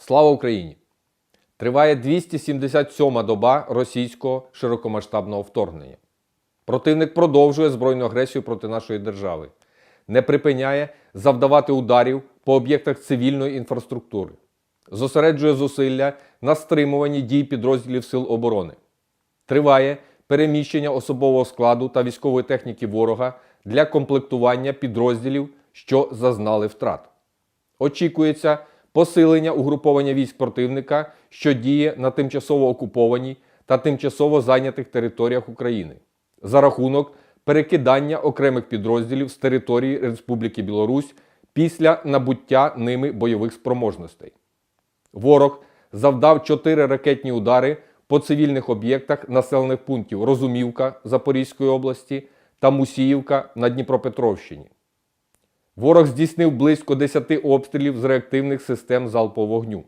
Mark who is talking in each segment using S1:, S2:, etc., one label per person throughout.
S1: Слава Україні! Триває 277-ма доба російського широкомасштабного вторгнення. Противник продовжує збройну агресію проти нашої держави, не припиняє завдавати ударів по об'єктах цивільної інфраструктури, зосереджує зусилля на стримуванні дій підрозділів Сил оборони. Триває переміщення особового складу та військової техніки ворога для комплектування підрозділів, що зазнали втрат. Очікується посилення угруповання військ противника, що діє на тимчасово окупованій та тимчасово зайнятих територіях України за рахунок перекидання окремих підрозділів з території Республіки Білорусь після набуття ними бойових спроможностей. Ворог завдав чотири ракетні удари по цивільних об'єктах населених пунктів Розумівка Запорізької області та Мусіївка на Дніпропетровщині. Ворог здійснив близько 10 обстрілів з реактивних систем залпового вогню.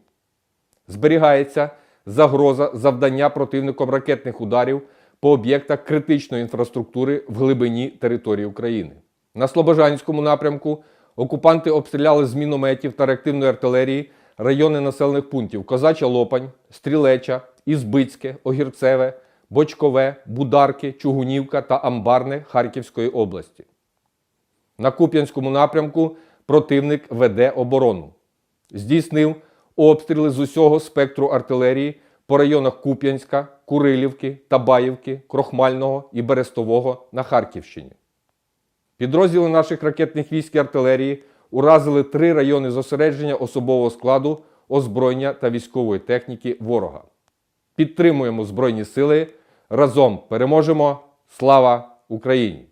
S1: Зберігається загроза завдання противником ракетних ударів по об'єктах критичної інфраструктури в глибині території України. На Слобожанському напрямку окупанти обстріляли з мінометів та реактивної артилерії райони населених пунктів Козача Лопань, Стрілеча, Ізбицьке, Огірцеве, Бочкове, Бударки, Чугунівка та Амбарне Харківської області. На Куп'янському напрямку противник веде оборону. Здійснив обстріли з усього спектру артилерії по районах Куп'янська, Курилівки, Табаївки, Крохмального і Берестового на Харківщині. Підрозділи наших ракетних військ і артилерії уразили три райони зосередження особового складу, озброєння та військової техніки ворога. Підтримуємо Збройні сили. Разом переможемо! Слава Україні!